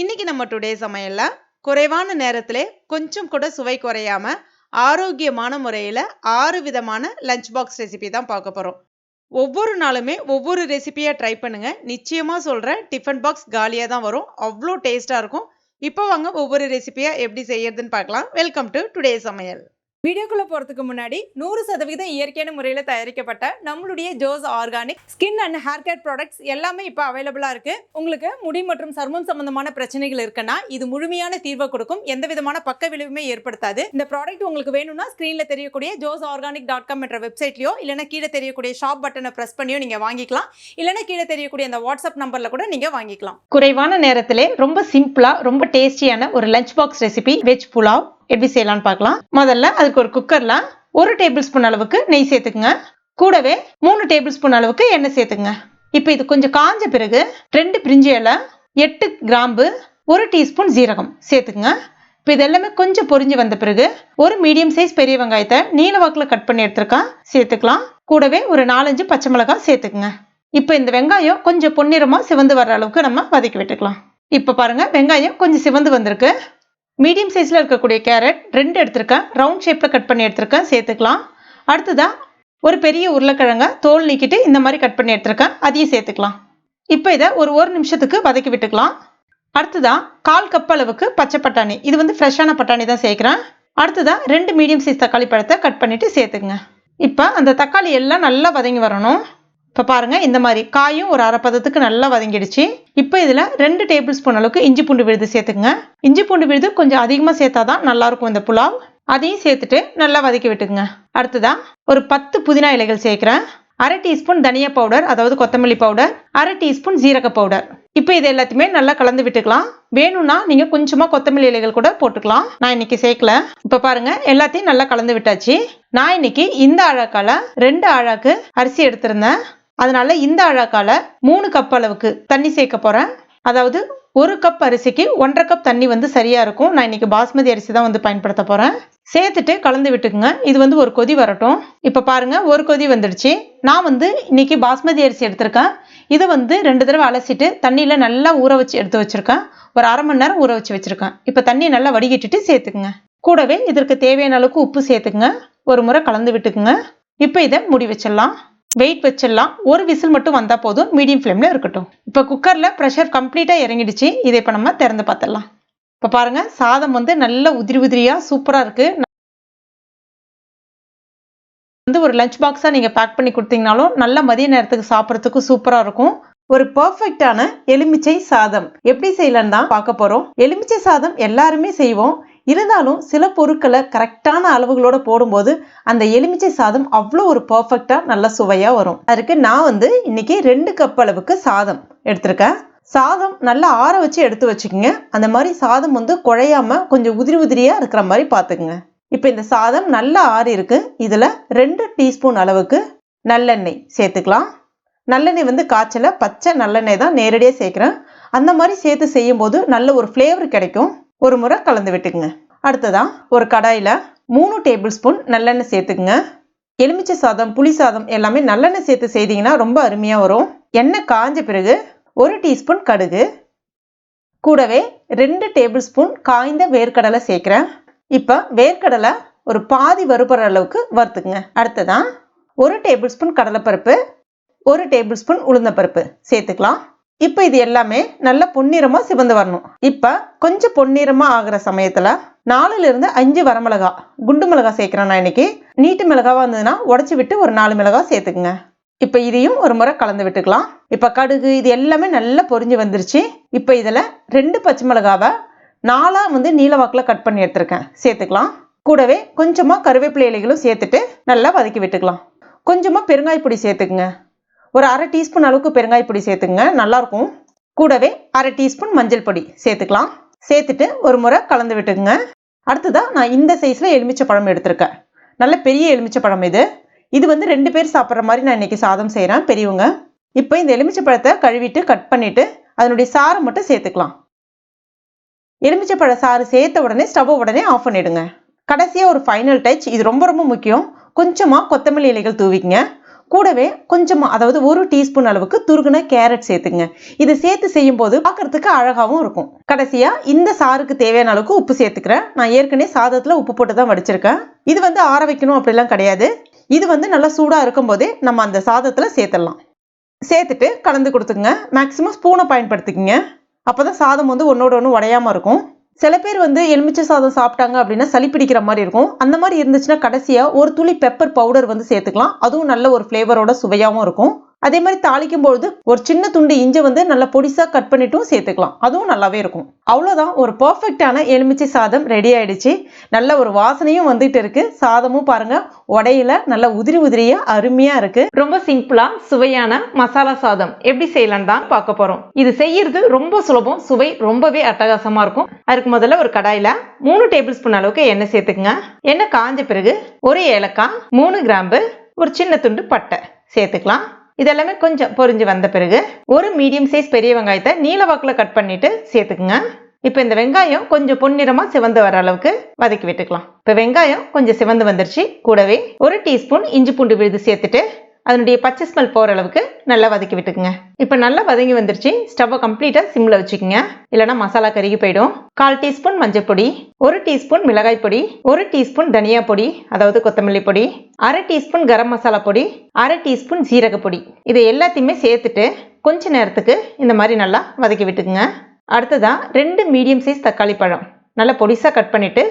இன்னைக்கு நம்ம டுடே சமையலில் குறைவான நேரத்திலே கொஞ்சம் கூட சுவை குறையாம ஆரோக்கியமான முறையில் ஆறு விதமான லஞ்ச் பாக்ஸ் ரெசிபி தான் பார்க்க போகிறோம் ஒவ்வொரு நாளுமே ஒவ்வொரு ரெசிபியாக ட்ரை பண்ணுங்கள் நிச்சயமாக சொல்கிறேன் டிஃபன் பாக்ஸ் காலியாக தான் வரும். அவ்வளோ டேஸ்ட்டாக இருக்கும். இப்போ வாங்க ஒவ்வொரு ரெசிபியாக எப்படி செய்யறதுன்னு பார்க்கலாம். வெல்கம் டு டுடே சமையல். வீடியோக்குள்ளே போகிறதுக்கு முன்னாடி நூறு சதவீதம் இயற்கையான முறையில் தயாரிக்கப்பட்ட நம்மளுடைய Jose organic skin and hair care products எல்லாமே இப்போ அவைலபிளாக இருக்குது உங்களுக்கு முடி மற்றும் சர்மம் சம்பந்தமான பிரச்சனைகள் இருக்குன்னா இது முழுமையான தீர்வை கொடுக்கும். எந்த விதமான பக்க விளைவுமே ஏற்படுத்தாது. இந்த ப்ராடக்ட் உங்களுக்கு வேணும்னா ஸ்க்ரீனில் தெரியக்கூடிய ஜோஸ் ஆர்கானிக் டாட் காம் என்ற வெப்சைட்லையோ இல்லைனா கீழே தெரியக்கூடிய ஷாப் பட்டனை ப்ரெஸ் பண்ணியோ நீங்கள் வாங்கிக்கலாம். இல்லைனா கீழே தெரியக்கூடிய அந்த வாட்ஸ்அப் நம்பரில் கூட நீங்கள் வாங்கிக்கலாம். குறைவான நேரத்திலே ரொம்ப சிம்பிளாக ரொம்ப டேஸ்டியான ஒரு lunch box recipe veg pulao எப்படி செய்யலாம்னு பார்க்கலாம். முதல்ல அதுக்கு ஒரு குக்கர்ல ஒரு டேபிள் ஸ்பூன் அளவுக்கு நெய் சேர்த்துக்குங்க. கூடவே மூணு டேபிள் ஸ்பூன் அளவுக்கு எண்ணெய் சேர்த்துங்க இப்போ இது கொஞ்சம் காஞ்ச பிறகு ரெண்டு பிரிஞ்சி இலை எட்டு கிராம்பு ஒரு டீஸ்பூன் ஜீரகம் சேர்த்துக்குங்க. இப்போ இது எல்லாமே கொஞ்சம் பொரிஞ்சு வந்த பிறகு ஒரு மீடியம் சைஸ் பெரிய வெங்காயத்தை நீல வாக்கில் கட் பண்ணி எடுத்துருக்கேன் சேர்த்துக்கலாம். கூடவே ஒரு நாலஞ்சு பச்சை மிளகாய் சேர்த்துக்குங்க. இப்போ இந்த வெங்காயம் கொஞ்சம் பொன்னிறமாக சிவந்து வர்ற அளவுக்கு நம்ம வதக்கி விட்டுக்கலாம். இப்போ பாருங்க வெங்காயம் கொஞ்சம் சிவந்து வந்திருக்கு. மீடியம் சைஸில் இருக்கக்கூடிய கேரட் ரெண்டு எடுத்திருக்கேன். ரவுண்ட் ஷேப்பில் கட் பண்ணி எடுத்திருக்கேன். சேர்த்துக்கலாம். அடுத்ததாக ஒரு பெரிய உருளைக்கிழங்க தோல் நீக்கிட்டு இந்த மாதிரி கட் பண்ணி எடுத்திருக்கேன். அதையும் சேர்த்துக்கலாம். இப்போ இதை ஒரு ஒரு நிமிஷத்துக்கு வதக்கி விட்டுக்கலாம். அடுத்ததாக கால் கப் அளவுக்கு பச்சை பட்டாணி. இது வந்து ஃப்ரெஷ்ஷான பட்டாணி தான் சேர்க்குறேன். அடுத்ததாக ரெண்டு மீடியம் சைஸ் தக்காளி பழத்தை கட் பண்ணிவிட்டு சேர்த்துக்குங்க. இப்போ அந்த தக்காளி எல்லாம் நல்லா வதங்கி வரணும். இப்போ பாருங்கள் இந்த மாதிரி காயும் ஒரு அரை பதத்துக்கு நல்லா வதங்கிடுச்சு. இப்போ இதில் ரெண்டு டேபிள் ஸ்பூன் அளவுக்கு இஞ்சி பூண்டு விழுது சேர்த்துக்குங்க. இஞ்சி பூண்டு விழுது கொஞ்சம் அதிகமாக சேர்த்தா தான் நல்லாயிருக்கும் இந்த புலாவ். அதையும் சேர்த்துட்டு நல்லா வதக்கி விட்டுக்குங்க. அடுத்ததாக ஒரு பத்து புதினா இலைகள் சேர்க்குறேன். அரை டீஸ்பூன் தனியா பவுடர் அதாவது கொத்தமல்லி பவுடர் அரை டீஸ்பூன் ஜீரக பவுடர். இப்போ இது எல்லாத்தையுமே நல்லா கலந்து விட்டுக்கலாம். வேணும்னா நீங்கள் கொஞ்சமாக கொத்தமல்லி இலைகள் கூட போட்டுக்கலாம். நான் இன்னைக்கு சேர்க்கல. இப்போ பாருங்க எல்லாத்தையும் நல்லா கலந்து விட்டாச்சு. நான் இன்னைக்கு இந்த அழகால ரெண்டு அழாக்கு அரிசி எடுத்திருந்தேன். அதனால இந்த அழகால மூணு கப் அளவுக்கு தண்ணி சேர்க்க போறேன். அதாவது ஒரு கப் அரிசிக்கு ஒன்றரை கப் தண்ணி வந்து சரியா இருக்கும். நான் இன்னைக்கு பாஸ்மதி அரிசி தான் வந்து பயன்படுத்த போறேன். சேர்த்துட்டு கலந்து விட்டுக்குங்க. இது வந்து ஒரு கொதி வரட்டும். இப்போ பாருங்க ஒரு கொதி வந்துடுச்சு. நான் வந்து இன்னைக்கு பாஸ்மதி அரிசி எடுத்திருக்கேன். இதை வந்து ரெண்டு தடவை அலசிட்டு தண்ணியில் நல்லா ஊற வச்சு எடுத்து வச்சிருக்கேன். ஒரு அரை மணி நேரம் ஊற வச்சு வச்சிருக்கேன். இப்போ தண்ணி நல்லா வடிகட்டிட்டு சேர்த்துக்குங்க. கூடவே இதற்கு தேவையான அளவுக்கு உப்பு சேர்த்துக்குங்க. ஒரு முறை கலந்து விட்டுக்குங்க. இப்போ இதை முடி வச்சிடலாம். வெயிட் வச்சிடலாம். ஒரு விசில் மட்டும் வந்தால் போதும். மீடியம் ஃப்ளேமில் இருக்கட்டும். இப்போ குக்கரில் ப்ரெஷர் கம்ப்ளீட்டாக இறங்கிடுச்சு. இதை இப்போ நம்ம திறந்து பார்த்துடலாம். இப்போ பாருங்கள் சாதம் வந்து நல்ல உதிரி உதிரியாக சூப்பராக இருக்குது வந்து ஒரு லஞ்ச் பாக்ஸாக நீங்கள் பேக் பண்ணி கொடுத்தீங்கனாலும் நல்ல மதிய நேரத்துக்கு சாப்பிட்றதுக்கு சூப்பராக இருக்கும். ஒரு பர்ஃபெக்டான எலுமிச்சை சாதம். எப்படி செய்யலன்னு தான் பார்க்க போகிறோம் எலுமிச்சை சாதம் எல்லாருமே செய்வோம். இருந்தாலும் சில பொருட்களை கரெக்டான அளவுகளோட போடும்போது அந்த எலுமிச்சை சாதம் அவ்வளோ ஒரு பர்ஃபெக்டாக நல்ல சுவையாக வரும். அதுக்கு நான் வந்து இன்றைக்கி ரெண்டு கப் அளவுக்கு சாதம் எடுத்திருக்கேன். சாதம் நல்லா ஆற வச்சு எடுத்து வச்சுக்கோங்க. அந்த மாதிரி சாதம் வந்து குழையாம கொஞ்சம் உதிரி உதிரியாக இருக்கிற மாதிரி பார்த்துக்குங்க. இப்போ இந்த சாதம் நல்லா ஆறி இருக்கு. இதில் ரெண்டு டீஸ்பூன் அளவுக்கு நல்லெண்ணெய் சேர்த்துக்கலாம். நல்லெண்ணெய் வந்து காய்ச்சல பச்சை நல்லெண்ணெய் தான் நேரடியாக சேர்க்குறேன். அந்த மாதிரி சேர்த்து செய்யும்போது நல்ல ஒரு ஃப்ளேவர் கிடைக்கும். ஒரு முறை கலந்து விட்டுக்குங்க. அடுத்ததான் ஒரு கடாயில் மூணு டேபிள் ஸ்பூன் நல்லெண்ணெய் சேர்த்துக்குங்க. எலுமிச்சை சாதம் புளி சாதம் எல்லாமே நல்லெண்ணெய் சேர்த்து செய்தீங்கன்னா ரொம்ப அருமையாக வரும். எண்ணெய் காஞ்ச பிறகு ஒரு டீஸ்பூன் கடுகு. கூடவே ரெண்டு டேபிள் ஸ்பூன் காய்ந்த வேர்க்கடலை சேர்க்குறேன். இப்போ வேர்க்கடலை ஒரு பாதி வறுபடுற அளவுக்கு வறுத்துக்குங்க. அடுத்ததான் ஒரு டேபிள் ஸ்பூன் கடலைப்பருப்பு ஒரு டேபிள் ஸ்பூன் உளுந்தப்பருப்பு சேர்த்துக்கலாம். இப்போ இது எல்லாமே நல்ல பொன்னிறமாக சிவந்து வரணும். இப்போ கொஞ்சம் பொன்னிறமாக ஆகிற சமயத்தில் நாலுல இருந்து அஞ்சு வரமிளகா குண்டு மிளகா சேர்க்குறேன் நான் இன்னைக்கு. நீட்டு மிளகாவாக இருந்ததுன்னா உடச்சி விட்டு ஒரு நாலு மிளகா சேர்த்துக்குங்க. இப்போ இதையும் ஒரு முறை கலந்து விட்டுக்கலாம். இப்போ கடுகு இது எல்லாமே நல்லா பொரிஞ்சு வந்துருச்சு. இப்போ இதில் ரெண்டு பச்சை மிளகாவை நாலாக வந்து நீலவாக்கில் கட் பண்ணி எடுத்திருக்கேன். சேர்த்துக்கலாம். கூடவே கொஞ்சமாக கருவேப்பிலை இலைகளும் சேர்த்துட்டு நல்லா வதக்கி விட்டுக்கலாம். கொஞ்சமாக பெருங்காய் பொடி சேர்த்துக்குங்க. ஒரு அரை டீஸ்பூன் அளவுக்கு பெருங்காய பொடி சேர்த்துங்க நல்லாயிருக்கும் கூடவே அரை டீஸ்பூன் மஞ்சள் பொடி சேர்த்துக்கலாம். சேர்த்துட்டு ஒரு முறை கலந்து விட்டுக்குங்க. அடுத்ததாக நான் இந்த சைஸில் எலுமிச்சை பழம் எடுத்திருக்கேன். நல்ல பெரிய எலுமிச்சை பழம் இது. இது வந்து ரெண்டு பேர் சாப்பிட்ற மாதிரி நான் இன்னைக்கு சாதம் செய்கிறேன் பெரியவங்க. இப்போ இந்த எலுமிச்சை பழத்தை கழுவிட்டு கட் பண்ணிவிட்டு அதனுடைய சாரை மட்டும் சேர்த்துக்கலாம். எலுமிச்சை பழ சாறு சேர்த்த உடனே ஸ்டவ் உடனே ஆஃப் பண்ணிவிடுங்க கடைசியாக ஒரு ஃபைனல் டச் இது ரொம்ப ரொம்ப முக்கியம். கொஞ்சமாக கொத்தமல்லி இலைகள் தூவிக்கங்க. கூடவே கொஞ்சமாக அதாவது ஒரு டீஸ்பூன் அளவுக்கு துருகுன கேரட் சேர்த்துங்க இது சேர்த்து செய்யும் போது பார்க்கறதுக்கு அழகாகவும் இருக்கும். கடைசியா இந்த சாருக்கு தேவையான அளவுக்கு உப்பு சேர்த்துக்கிறேன். நான் ஏற்கனவே சாதத்துல உப்பு போட்டு தான் வடிச்சிருக்கேன். இது வந்து ஆற வைக்கணும் அப்படிலாம் கிடையாது. இது வந்து நல்லா சூடா இருக்கும் போதே நம்ம அந்த சாதத்துல சேர்த்துடலாம். சேர்த்துட்டு கலந்து கொடுத்துங்க மேக்ஸிமம் ஸ்பூனை பயன்படுத்திக்கங்க. அப்பதான் சாதம் வந்து ஒன்றோட ஒன்று உடையாமல் இருக்கும். சில பேர் வந்து எலுமிச்சை சாதம் சாப்பிட்டாங்க அப்படின்னா சளி பிடிக்கிற மாதிரி இருக்கும். அந்த மாதிரி இருந்துச்சுன்னா கடைசியாக ஒரு துளி பெப்பர் பவுடர் வந்து சேர்த்துக்கலாம். அதுவும் நல்ல ஒரு ஃப்ளேவரோட சுவையாகவும் இருக்கும். அதே மாதிரி தாளிக்கும் பொழுது ஒரு சின்ன துண்டு இஞ்சி வந்து நல்லா பொடிசா கட் பண்ணிட்டும் சேர்த்துக்கலாம். அதுவும் நல்லாவே இருக்கும். அவ்வளோதான் ஒரு பர்ஃபெக்டான எலுமிச்சை சாதம் ரெடி ஆயிடுச்சு. நல்ல ஒரு வாசனையும் வந்துட்டு இருக்கு. சாதமும் பாருங்க உடையில நல்ல உதிரி உதிரியா அருமையா இருக்கு. ரொம்ப சிம்பிளா சுவையான மசாலா சாதம் எப்படி செய்யலாம்னு தான் பார்க்க போறோம். இது செய்யறது ரொம்ப சுலபம். சுவை ரொம்பவே அட்டகாசமா இருக்கும். அதுக்கு முதல்ல ஒரு கடாயில மூணு டேபிள் ஸ்பூன் அளவுக்கு எண்ணெய் சேர்த்துக்குங்க. எண்ணெய் காஞ்ச பிறகு ஒரு ஏலக்காய் மூணு கிராம்பு ஒரு சின்ன துண்டு பட்டை சேர்த்துக்கலாம். இதெல்லாமே கொஞ்சம் பொரிஞ்சு வந்த பிறகு ஒரு மீடியம் சைஸ் பெரிய வெங்காயத்தை நீல வாக்கில் கட் பண்ணிட்டு சேர்த்துக்குங்க. இப்போ இந்த வெங்காயம் கொஞ்சம் பொன்னிறமாக சிவந்து வர அளவுக்கு வதக்கி விட்டுக்கலாம். இப்போ வெங்காயம் கொஞ்சம் சிவந்து வந்துருச்சு. கூடவே ஒரு டீஸ்பூன் இஞ்சி பூண்டு விழுது சேர்த்துட்டு அதனுடைய பச்சை ஸ்மெல் போகிற அளவுக்கு நல்லா வதக்கி விட்டுக்குங்க. இப்போ நல்லா வதங்கி வந்துருச்சு. ஸ்டவ்வை கம்ப்ளீட்டாக சிம்மில் வச்சுக்கோங்க. இல்லைனா மசாலா கருகி போயிடும். கால் டீஸ்பூன் மஞ்சள் பொடி ஒரு டீஸ்பூன் மிளகாய் பொடி ஒரு டீஸ்பூன் தனியா பொடி அதாவது கொத்தமல்லி பொடி அரை டீஸ்பூன் கரம் மசாலா பொடி அரை டீஸ்பூன் சீரக பொடி. இதை எல்லாத்தையுமே சேர்த்துட்டு கொஞ்ச நேரத்துக்கு இந்த மாதிரி நல்லா வதக்கி விட்டுக்குங்க. அடுத்ததான் ரெண்டு மீடியம் சைஸ் தக்காளி பழம். நல்லா பொடிசாக கட் பண்ணிவிட்டு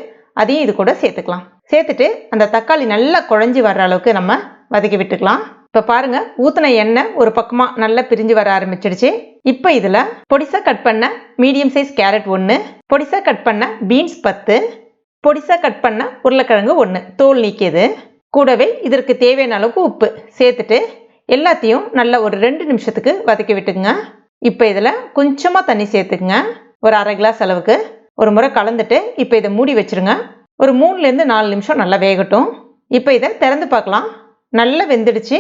அதையும் இது கூட சேர்த்துக்கலாம். சேர்த்துட்டு அந்த தக்காளி நல்லா குழஞ்சி வர்ற அளவுக்கு நம்ம வதக்கி விட்டுக்கலாம். இப்போ பாருங்க ஊற்றின எண்ணெய் ஒரு பக்கமாக நல்லா பிரிஞ்சு வர ஆரம்பிச்சிடுச்சு இப்போ இதில் பொடிசாக கட் பண்ண மீடியம் சைஸ் கேரட் ஒன்று பொடிசாக கட் பண்ண பீன்ஸ் பத்து பொடிசாக கட் பண்ண உருளைக்கிழங்கு ஒன்று தோல் நீக்கியது. கூடவே இதற்கு தேவையான அளவுக்கு உப்பு சேர்த்துட்டு எல்லாத்தையும் நல்லா ஒரு ரெண்டு நிமிஷத்துக்கு வதக்கி விட்டுக்குங்க. இப்போ இதில் கொஞ்சமாக தண்ணி சேர்த்துக்குங்க. ஒரு அரை கிளாஸ் அளவுக்கு. ஒரு முறை கலந்துட்டு இப்போ இதை மூடி வச்சிருங்க. ஒரு மூணுலேருந்து நாலு நிமிஷம் நல்லா வேகட்டும். இப்போ இதை திறந்து பார்க்கலாம். நல்லா வெந்துடுச்சு.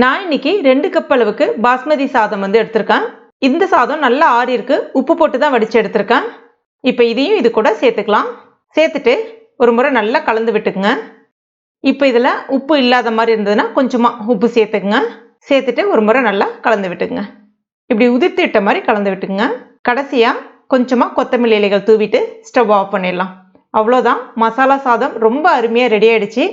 நான் இன்னைக்கு ரெண்டு கப் அளவுக்கு பாஸ்மதி சாதம் வந்து எடுத்திருக்கேன். இந்த சாதம் நல்லா ஆறி இருக்கு. உப்பு போட்டு தான் வடித்து எடுத்திருக்கேன். இப்போ இதையும் இது கூட சேர்த்துக்கலாம். சேர்த்துட்டு ஒரு முறை நல்லா கலந்து விட்டுக்குங்க. இப்போ இதில் உப்பு இல்லாத மாதிரி இருந்ததுன்னா கொஞ்சமாக உப்பு சேர்த்துக்குங்க. சேர்த்துட்டு ஒரு முறை நல்லா கலந்து விட்டுக்குங்க. இப்படி உதிர்த்து இட்ட மாதிரி கலந்து விட்டுக்குங்க. கடைசியாக கொஞ்சமாக கொத்தமல்லி இலைகள் தூவிட்டு ஸ்டவ் ஆஃப் பண்ணிடலாம். அவ்வளோதான் மசாலா சாதம் ரொம்ப அருமையாக ரெடி ஆகிடுச்சு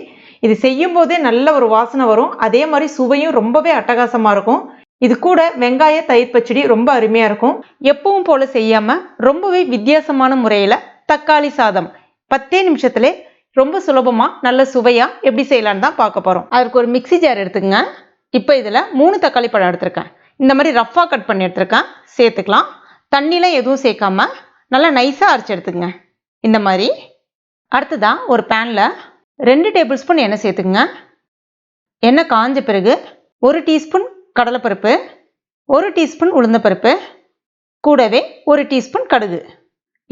இது செய்யும் போதே நல்ல ஒரு வாசனை வரும். அதே மாதிரி சுவையும் ரொம்பவே அட்டகாசமாக இருக்கும். இது கூட வெங்காய தயிர் பச்சடி ரொம்ப அருமையாக இருக்கும். எப்பவும் போல செய்யாமல் ரொம்பவே வித்தியாசமான முறையில் தக்காளி சாதம். பத்தே நிமிஷத்துல ரொம்ப சுலபமாக நல்ல சுவையாக எப்படி செய்யலான்னு தான் பார்க்க போகிறோம் அதுக்கு ஒரு மிக்ஸி ஜார் எடுத்துக்கங்க. இப்போ இதில் மூணு தக்காளி பழம் எடுத்திருக்கேன். இந்த மாதிரி ரஃப்பாக கட் பண்ணி எடுத்திருக்கேன். சேர்த்துக்கலாம். தண்ணிலாம் எதுவும் சேர்க்காம நல்லா நைஸாக அரைச்சி எடுத்துக்கங்க. இந்த மாதிரி. அடுத்ததான் ஒரு பேனில் ரெண்டு டேபிள் ஸ்பூன் எண்ணெய் சேர்த்துக்குங்க. எண்ணெய் காஞ்ச பிறகு ஒரு டீஸ்பூன் கடலைப்பருப்பு ஒரு டீஸ்பூன் உளுந்தப்பருப்பு கூடவே ஒரு டீஸ்பூன் கடுகு.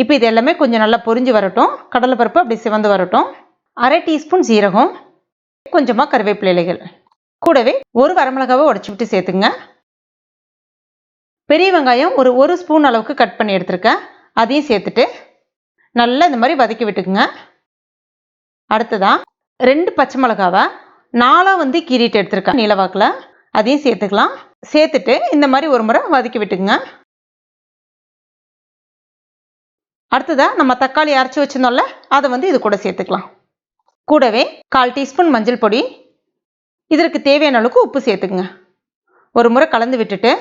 இப்போ இது எல்லாமே கொஞ்சம் நல்லா பொரிஞ்சு வரட்டும். கடலைப்பருப்பு அப்படி சிவந்து வரட்டும். அரை டீஸ்பூன் சீரகம் கொஞ்சமாக கருவேப்பிலை இலைகள். கூடவே ஒரு வரமிளகாவை உடச்சி விட்டு சேர்த்துங்க. பெரிய வெங்காயம் ஒரு ஒரு ஸ்பூன் அளவுக்கு கட் பண்ணி எடுத்துருக்கேன். அதையும் சேர்த்துட்டு நல்லா இந்த மாதிரி வதக்கி விட்டுக்குங்க. அடுத்ததாக ரெண்டு பச்சை மிளகாவை நாலாக வந்து கீறிட்டு எடுத்துருக்கேன் நீலவாக்கில் அதையும் சேர்த்துக்கலாம். சேர்த்துட்டு இந்த மாதிரி ஒரு முறை வதக்கி விட்டுக்குங்க. அடுத்ததாக நம்ம தக்காளி அரைச்சி வச்சிருந்தோம்ல அதை வந்து இது கூட சேர்த்துக்கலாம். கூடவே கால் டீஸ்பூன் மஞ்சள் பொடி. இதற்கு தேவையான அளவுக்கு உப்பு சேர்த்துக்குங்க. ஒரு முறை கலந்து விட்டுட்டு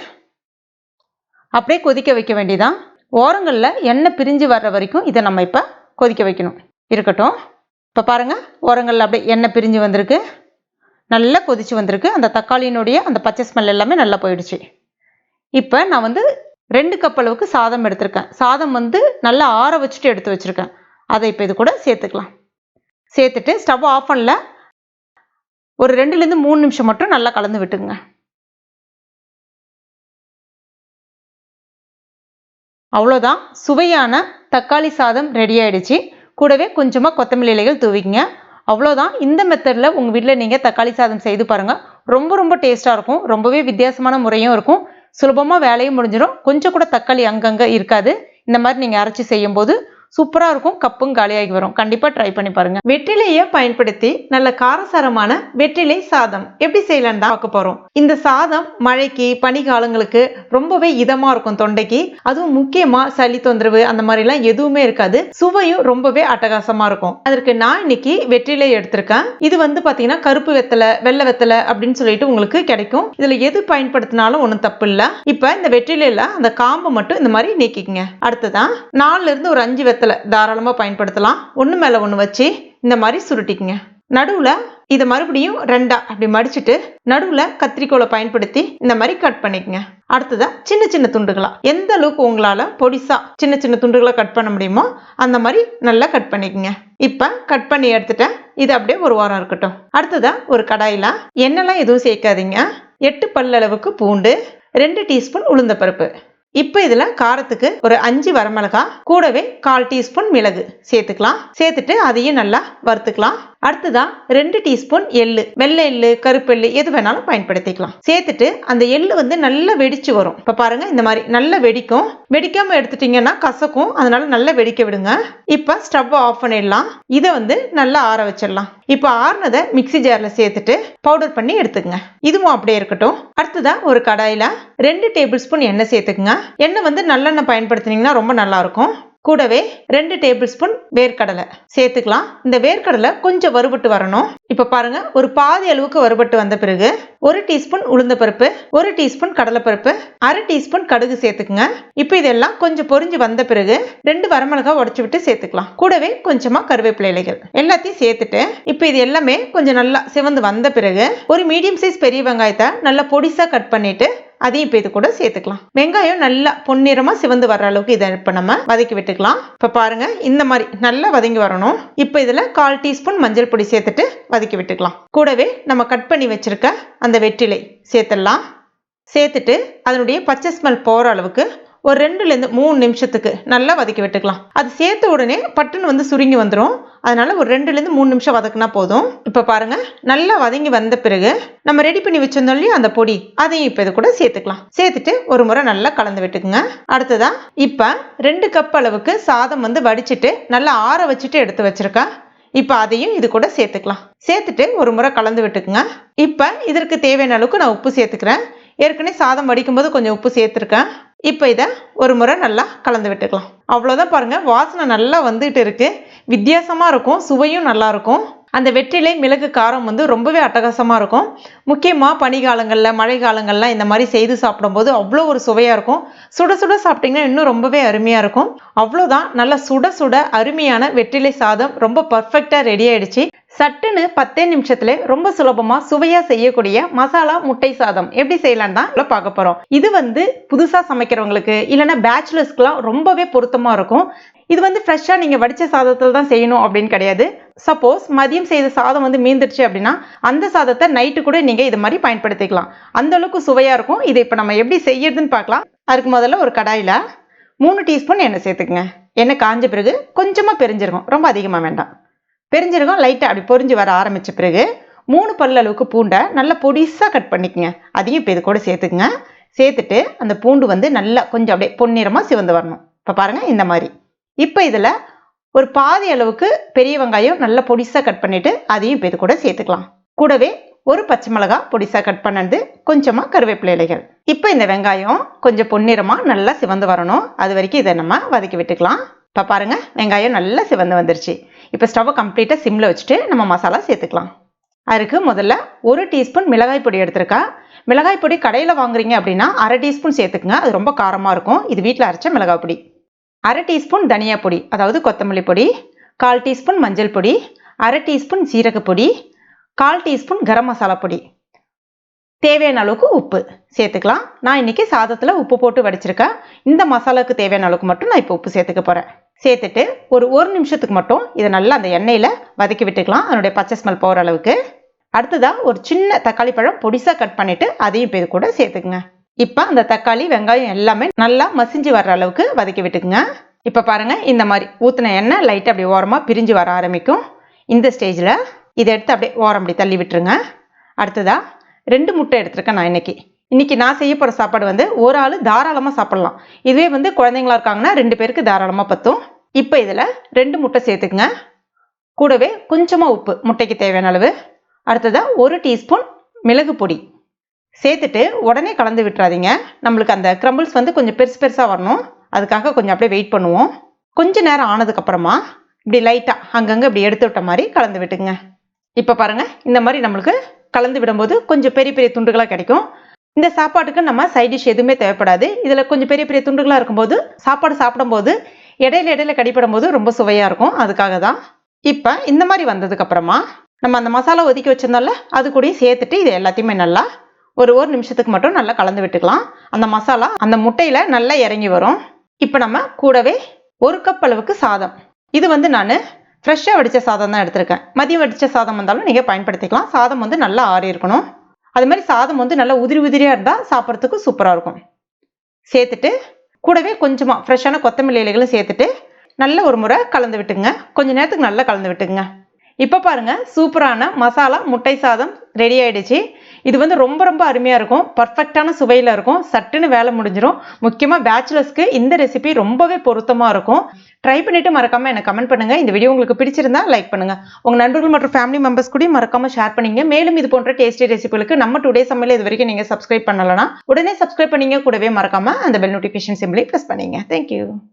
அப்படியே கொதிக்க வைக்க வேண்டியதான் ஓரங்களில் எண்ணெய் பிரிஞ்சு வர்ற வரைக்கும் இதை நம்ம இப்போ கொதிக்க வைக்கணும். இருக்கட்டும். இப்போ பாருங்கள் ஓரங்களில் அப்படியே எண்ணெய் பிரிஞ்சு வந்திருக்கு. நல்லா கொதிச்சு வந்திருக்கு. அந்த தக்காளியினுடைய அந்த பச்சை ஸ்மெல் எல்லாமே நல்லா போயிடுச்சு. இப்போ நான் வந்து ரெண்டு கப் அளவுக்கு சாதம் எடுத்திருக்கேன். சாதம் வந்து நல்லா ஆற வச்சுட்டு எடுத்து வச்சுருக்கேன். அதை இப்போ இது கூட சேர்த்துக்கலாம். சேர்த்துட்டு ஸ்டவ் ஆஃப் பண்ணல. ஒரு ரெண்டுலேருந்து மூணு நிமிஷம் மட்டும் நல்லா கலந்து விட்டுங்க அவ்வளோதான் சுவையான தக்காளி சாதம் ரெடி ஆயிடுச்சு. கூடவே கொஞ்சமாக கொத்தமல்லி இலைகள் தூவிங்க அவ்வளோதான் இந்த மெத்தடில் உங்கள் வீட்டில் நீங்கள் தக்காளி சாதம் செய்து பாருங்கள் ரொம்ப ரொம்ப டேஸ்ட்டாக இருக்கும். ரொம்பவே வித்தியாசமான முறையும் இருக்கும். சுலபமாக வேலையும் முடிஞ்சிடும். கொஞ்சம் கூட தக்காளி அங்கங்கே இருக்காது. இந்த மாதிரி நீங்கள் அரைச்சி செய்யும்போது சூப்பராக இருக்கும் கப்பும் காலியாகி வரும். கண்டிப்பாக ட்ரை பண்ணி பாருங்கள் வெற்றிலையை பயன்படுத்தி நல்ல காரசாரமான வெற்றிலை சாதம் எப்படி செய்யலாம்னு தான் பார்க்க போகிறோம் இந்த சாதம் மழைக்கு பனிகாலங்களுக்கு ரொம்பவே இதமாக இருக்கும் தொண்டைக்கு. அதுவும் முக்கியமாக சளி தொந்தரவு அந்த மாதிரிலாம் எதுவுமே இருக்காது. சுவையும் ரொம்பவே அட்டகாசமாக இருக்கும். அதற்கு நான் இன்னைக்கு வெற்றிலை எடுத்திருக்கேன். இது வந்து பார்த்தீங்கன்னா கருப்பு வெத்தலை வெள்ளை வெத்தலை அப்படின்னு சொல்லிட்டு உங்களுக்கு கிடைக்கும். இதில் எது பயன்படுத்தினாலும் ஒன்றும் தப்பு இல்லை. இப்போ இந்த வெற்றிலையில் அந்த காம்பை மட்டும் இந்த மாதிரி நீக்கிக்கங்க. அடுத்ததான் நாலுலேருந்து ஒரு அஞ்சு வெத்தலை தாராளமா பயன்படுத்தலாம். ஒன்று மேல ஒண்ணு வச்சு இந்த மாதிரி சுருட்டிக்குங்க. நடுவுல இதை மறுபடியும் ரெண்டா அப்படி மடிச்சுட்டு நடுவுல கத்திரிக்கோலை பயன்படுத்தி இந்த மாதிரி கட் பண்ணிக்கங்க. அடுத்ததாக சின்ன சின்ன துண்டுகளா. எந்த அளவுக்கு உங்களால பொடிசா சின்ன சின்ன துண்டுகளா கட் பண்ண முடியுமோ அந்த மாதிரி நல்லா கட் பண்ணிக்கங்க. இப்ப கட் பண்ணி எடுத்துட்டேன். இது அப்படியே ஒரு வாரம் இருக்கட்டும். அடுத்ததாக ஒரு கடாயில எண்ணெய்லாம் எதுவும் சேர்க்காதீங்க. எட்டு பல்லளவுக்கு பூண்டு ரெண்டு டீஸ்பூன் உளுந்தப்பருப்பு இப்போ இதில் காரத்துக்கு ஒரு அஞ்சு வரமிளகா கூடவே கால் டீஸ்பூன் மிளகு. சேர்த்துக்கலாம். சேர்த்துட்டு அதையும் நல்லா வறுத்துக்கலாம். அடுத்ததான் ரெண்டு டீஸ்பூன் எள்ளு. வெள்ளை எள்ளு கருப்பு எள்ளு எது வேணாலும் பயன்படுத்திக்கலாம். சேர்த்துட்டு அந்த எள்ளு வந்து நல்லா வெடிச்சு வரும். இப்ப பாருங்க இந்த மாதிரி நல்லா வெடிக்கும். வெடிக்காம எடுத்துட்டீங்கன்னா கசக்கும். அதனால நல்லா வெடிக்க விடுங்க. இப்ப ஸ்டவ் ஆஃப் பண்ணிடலாம். இதை வந்து நல்லா ஆற வச்சிடலாம். இப்போ ஆறுனதை மிக்ஸி ஜார்ல சேர்த்துட்டு பவுடர் பண்ணி எடுத்துக்கங்க. இதுவும் அப்படியே இருக்கட்டும். அடுத்ததா ஒரு கடாயில ரெண்டு டேபிள் ஸ்பூன் எண்ணெய் சேர்த்துக்குங்க. எண்ணெய் வந்து நல்லெண்ணெய் பயன்படுத்தினீங்கன்னா ரொம்ப நல்லா இருக்கும். கூடவே ரெண்டு டேபிள் ஸ்பூன் வேர்க்கடலை. சேர்த்துக்கலாம். இந்த வேர்க்கடலை கொஞ்சம் வறுபட்டு வரணும். இப்போ பாருங்க ஒரு பாதி அளவுக்கு வறுபட்டு வந்த பிறகு ஒரு டீஸ்பூன் உளுந்தப்பருப்பு ஒரு டீஸ்பூன் கடலைப்பருப்பு அரை டீஸ்பூன் கடுகு சேர்த்துக்குங்க. இப்போ இதெல்லாம் கொஞ்சம் பொரிஞ்சு வந்த பிறகு ரெண்டு வரமிளகாய் உடச்சு விட்டு சேர்த்துக்கலாம். கூடவே கொஞ்சமா கருவேப்பிலை இலைகள். எல்லாத்தையும் சேர்த்துட்டு இப்போ இது எல்லாமே கொஞ்சம் நல்லா சிவந்து வந்த பிறகு ஒரு மீடியம் சைஸ் பெரிய வெங்காயத்தை நல்லா பொடிசா கட் பண்ணிட்டு அதையும் இப்போ இது கூட சேர்த்துக்கலாம். வெங்காயம் நல்லா பொன்னிறமாக சிவந்து வர அளவுக்கு இதை இப்போ நம்ம வதக்கி விட்டுக்கலாம். இப்போ பாருங்க இந்த மாதிரி நல்லா வதங்கி வரணும். இப்போ இதில் கால் டீஸ்பூன் மஞ்சள் பொடி சேர்த்துட்டு வதக்கி விட்டுக்கலாம். கூடவே நம்ம கட் பண்ணி வச்சிருக்க அந்த வெற்றிலை சேர்த்துடலாம். சேர்த்துட்டு அதனுடைய பச்சை ஸ்மெல் போகிற அளவுக்கு ஒரு ரெண்டுலேருந்து மூணு நிமிஷத்துக்கு நல்லா வதக்கி விட்டுக்கலாம். அது சேர்த்த உடனே பட்டுன்னு வந்து சுருங்கி வந்துடும் அதனால ஒரு ரெண்டுலேருந்து மூணு நிமிஷம் வதக்குனா போதும். இப்போ பாருங்க நல்லா வதங்கி வந்த பிறகு நம்ம ரெடி பண்ணி வச்சிருந்தோம் இல்லையா அந்த பொடி அதையும் இப்போ இது கூட சேர்த்துக்கலாம். சேர்த்துட்டு ஒரு முறை நல்லா கலந்து விட்டுக்குங்க. அடுத்ததா இப்போ ரெண்டு கப் அளவுக்கு சாதம் வந்து வடிச்சிட்டு நல்லா ஆற வச்சுட்டு எடுத்து வச்சிருக்கேன் இப்போ அதையும் இது கூட சேர்த்துக்கலாம். சேர்த்துட்டு ஒரு முறை கலந்து விட்டுக்குங்க. இப்போ இதற்கு தேவையான அளவுக்கு நான் உப்பு சேர்த்துக்கிறேன். ஏற்கனவே சாதம் வடிக்கும்போது கொஞ்சம் உப்பு சேர்த்துருக்கேன். இப்போ இதை ஒரு முறை நல்லா கலந்து விட்டுக்கலாம். அவ்வளோதான் பாருங்கள் வாசனை நல்லா வந்துட்டு இருக்குது வித்தியாசமாக இருக்கும் சுவையும் நல்லாயிருக்கும் அந்த வெற்றிலை மிளகு காரம் வந்து ரொம்பவே அட்டகாசமாக இருக்கும். முக்கியமாக பனிகாலங்களில் மழை காலங்கள்லாம் இந்த மாதிரி செய்து சாப்பிடும்போது அவ்வளோ ஒரு சுவையாக இருக்கும். சுட சுட சாப்பிட்டிங்கன்னா இன்னும் ரொம்பவே அருமையாக இருக்கும். அவ்வளோதான். நல்லா சுட சுட அருமையான வெற்றிலை சாதம் ரொம்ப பர்ஃபெக்டாக ரெடி ஆயிடுச்சு. சட்டுன்னு பத்தே நிமிஷத்துல ரொம்ப சுலபமா சுவையா செய்யக்கூடிய மசாலா முட்டை சாதம் எப்படி செய்யலாம் தான் பார்க்க போறோம். இது வந்து புதுசா சமைக்கிறவங்களுக்கு இல்லைன்னா பேச்சுலர்ஸ்க்குலாம் ரொம்பவே பொருத்தமா இருக்கும். இது வந்து ஃப்ரெஷ்ஷாக நீங்கள் வடித்த சாதத்தில் தான் செய்யணும் அப்படின்னு கிடையாது. சப்போஸ் மதியம் செய்த சாதம் வந்து மீந்துடுச்சு அப்படின்னா அந்த சாதத்தை நைட்டு கூட நீங்கள் இது மாதிரி பயன்படுத்திக்கலாம். அந்த அளவுக்கு சுவையாக இருக்கும். இதை இப்போ நம்ம எப்படி செய்யறதுன்னு பார்க்கலாம். அதுக்கு முதல்ல ஒரு கடாயில் மூணு டீஸ்பூன் எண்ணெய் சேர்த்துக்குங்க. எண்ணெய் காஞ்ச பிறகு கொஞ்சமாக பெரிஞ்சிருக்கும். ரொம்ப அதிகமாக வேண்டாம். பெரிஞ்சிருக்கும். லைட்டாக அப்படி பொரிஞ்சு வர ஆரம்பித்த பிறகு மூணு பல்ல அளவுக்கு பூண்டை நல்லா பொடிசாக கட் பண்ணிக்கங்க. அதையும் இப்போ இது கூட சேர்த்துக்குங்க. சேர்த்துட்டு அந்த பூண்டு வந்து நல்லா கொஞ்சம் அப்படியே பொன்னிறமாக சிவந்து வரணும். இப்போ பாருங்கள் இந்த மாதிரி. இப்போ இதில் ஒரு பாதி அளவுக்கு பெரிய வெங்காயம் நல்லா பொடிசாக கட் பண்ணிவிட்டு அதையும் இப்போ இது கூட சேர்த்துக்கலாம். கூடவே ஒரு பச்சை மிளகா பொடிசாக கட் பண்ணது கொஞ்சமாக கருவேப்பிலை இலைகள். இப்போ இந்த வெங்காயம் கொஞ்சம் பொன்னிறமாக நல்லா சிவந்து வரணும். அது வரைக்கும் இதை நம்ம வதக்கி விட்டுக்கலாம். இப்போ பாருங்கள் வெங்காயம் நல்லா சிவந்து வந்துருச்சு. இப்போ ஸ்டவ்வை கம்ப்ளீட்டாக சிம்மில் வச்சுட்டு நம்ம மசாலா சேர்த்துக்கலாம். அதுக்கு முதல்ல ஒரு டீஸ்பூன் மிளகாய் பொடி எடுத்துருக்கா. மிளகாய் பொடி கடையில் வாங்குறீங்க அப்படின்னா அரை டீஸ்பூன் சேர்த்துக்குங்க. அது ரொம்ப காரமாக இருக்கும். இது வீட்டில் அரைச்ச மிளகாய் பொடி. அரை டீஸ்பூன் தனியா பொடி அதாவது கொத்தமல்லி பொடி கால் டீஸ்பூன் மஞ்சள் பொடி அரை டீஸ்பூன் சீரக பொடி கால் டீஸ்பூன் கரம் மசாலா பொடி. தேவையான அளவுக்கு உப்பு சேர்த்துக்கலாம். நான் இன்னைக்கு சாதத்தில் உப்பு போட்டு வடிச்சிருக்கேன் இந்த மசாலாவுக்கு தேவையான அளவுக்கு மட்டும் நான் இப்போ உப்பு சேர்த்துக்க போகிறேன் சேர்த்துட்டு ஒரு ஒரு நிமிஷத்துக்கு மட்டும் இதை நல்லா அந்த எண்ணெயில் வதக்கி விட்டுக்கலாம். அதனுடைய பச்சை ஸ்மெல் போகிற அளவுக்கு. அடுத்ததாக ஒரு சின்ன தக்காளி பழம் பொடிசாக கட் பண்ணிவிட்டு அதையும் இப்போ இது கூட சேர்த்துக்குங்க. இப்போ அந்த தக்காளி வெங்காயம் எல்லாமே நல்லா மசிஞ்சு வர்ற அளவுக்கு வதக்கி விட்டுக்குங்க. இப்போ பாருங்கள் இந்த மாதிரி ஊற்றின எண்ணெய் லைட்டாக அப்படி ஓரமாக பிரிஞ்சு வர ஆரம்பிக்கும். இந்த ஸ்டேஜில் இதை எடுத்து அப்படியே ஓரம் அப்படி தள்ளி விட்டுருங்க. அடுத்ததாக ரெண்டு முட்டை எடுத்துருக்கேன் நான் இன்னைக்கு. இன்றைக்கி நான் செய்ய போகிற சாப்பாடு வந்து ஒரு ஆள் தாராளமாக சாப்பிட்லாம். இதுவே வந்து குழந்தைங்களா இருக்காங்கன்னா ரெண்டு பேருக்கு தாராளமாக பற்றும் இப்போ இதில் ரெண்டு முட்டை சேர்த்துக்குங்க. கூடவே கொஞ்சமாக உப்பு முட்டைக்கு தேவையான அளவு. அடுத்ததாக ஒரு டீஸ்பூன் மிளகு பொடி. சேர்த்துட்டு உடனே கலந்து விட்டுறாதீங்க. நம்மளுக்கு அந்த க்ரம்பிள்ஸ் வந்து கொஞ்சம் பெருசு பெருசாக வரணும். அதுக்காக கொஞ்சம் அப்படியே வெயிட் பண்ணுவோம். கொஞ்ச நேரம் ஆனதுக்கப்புறமா இப்படி லைட்டாக அங்கங்கே இப்படி எடுத்து விட்ட மாதிரி கலந்து விட்டுங்க இப்போ பாருங்கள் இந்த மாதிரி நம்மளுக்கு கலந்து விடும்போது கொஞ்சம் பெரிய பெரிய துண்டுகளாக கிடைக்கும். இந்த சாப்பாட்டுக்கு நம்ம சைட் டிஷ் எதுவுமே தேவைப்படாது. இதில் கொஞ்சம் பெரிய பெரிய துண்டுகளாக இருக்கும்போது சாப்பாடு சாப்பிடும்போது இடையில இடையில கடிப்படும் போது ரொம்ப சுவையாக இருக்கும். அதுக்காக தான் இப்போ இந்த மாதிரி வந்ததுக்கப்புறமா நம்ம அந்த மசாலா ஒதுக்கி வச்சிருந்தோம்ல அது கூடயும் சேர்த்துட்டு இது எல்லாத்தையுமே நல்லா ஒரு ஒரு நிமிஷத்துக்கு மட்டும் நல்லா கலந்து விட்டுக்கலாம். அந்த மசாலா அந்த முட்டையில் நல்லா இறங்கி வரும். இப்போ நம்ம கூடவே ஒரு கப் அளவுக்கு சாதம். இது வந்து நான் ஃப்ரெஷ்ஷாக வடித்த சாதம் தான் எடுத்திருக்கேன். மதியம் வடித்த சாதம் வந்தாலும் நீங்கள் பயன்படுத்திக்கலாம். சாதம் வந்து நல்லா ஆறி இருக்கணும். அது மாதிரி சாதம் வந்து நல்லா உதிரி உதிரியாக இருந்தால் சாப்பிட்றதுக்கு சூப்பராக இருக்கும். சேர்த்துட்டு கூடவே கொஞ்சமாக ஃப்ரெஷ்ஷான கொத்தமல்லி இலைகளும் சேர்த்துட்டு நல்ல ஒரு முறை கலந்து விட்டுங்க கொஞ்சம் நேரத்துக்கு நல்லா கலந்து விட்டுங்க இப்போ பாருங்க சூப்பரான மசாலா முட்டை சாதம் ரெடி ஆகிடுச்சு இது வந்து ரொம்ப ரொம்ப அருமையாக இருக்கும். பர்ஃபெக்டான சுவையில் இருக்கும். சட்டுன்னு வேலை முடிஞ்சிடும் முக்கியமாக பேச்சுலர்ஸ்க்கு இந்த ரெசிபி ரொம்பவே பொருத்தமாக இருக்கும். ட்ரை பண்ணிவிட்டு மறக்காமல் எனக்கு கமெண்ட் பண்ணுங்க. இந்த வீடியோ உங்களுக்கு பிடிச்சிருந்தா லைக் பண்ணுங்க. உங்கள் நண்பர்கள் மற்றும் ஃபேமிலி மெம்பர்ஸ் கூட மறக்காமல் ஷேர் பண்ணிங்க. மேலும் இது போன்ற டேஸ்டி ரெசிபிகளுக்கு நம்ம டுடே சமையல் இது வரைக்கும் நீங்கள் சப்ஸ்கிரைப் பண்ணலன்னா உடனே சப்ஸ்கிரைப் பண்ணிங்க. கூடவே மறக்காமல் அந்த பெல் நோட்டிஃபிகேஷன் சிம்பிளை ப்ரெஸ் பண்ணிங்க. Thank you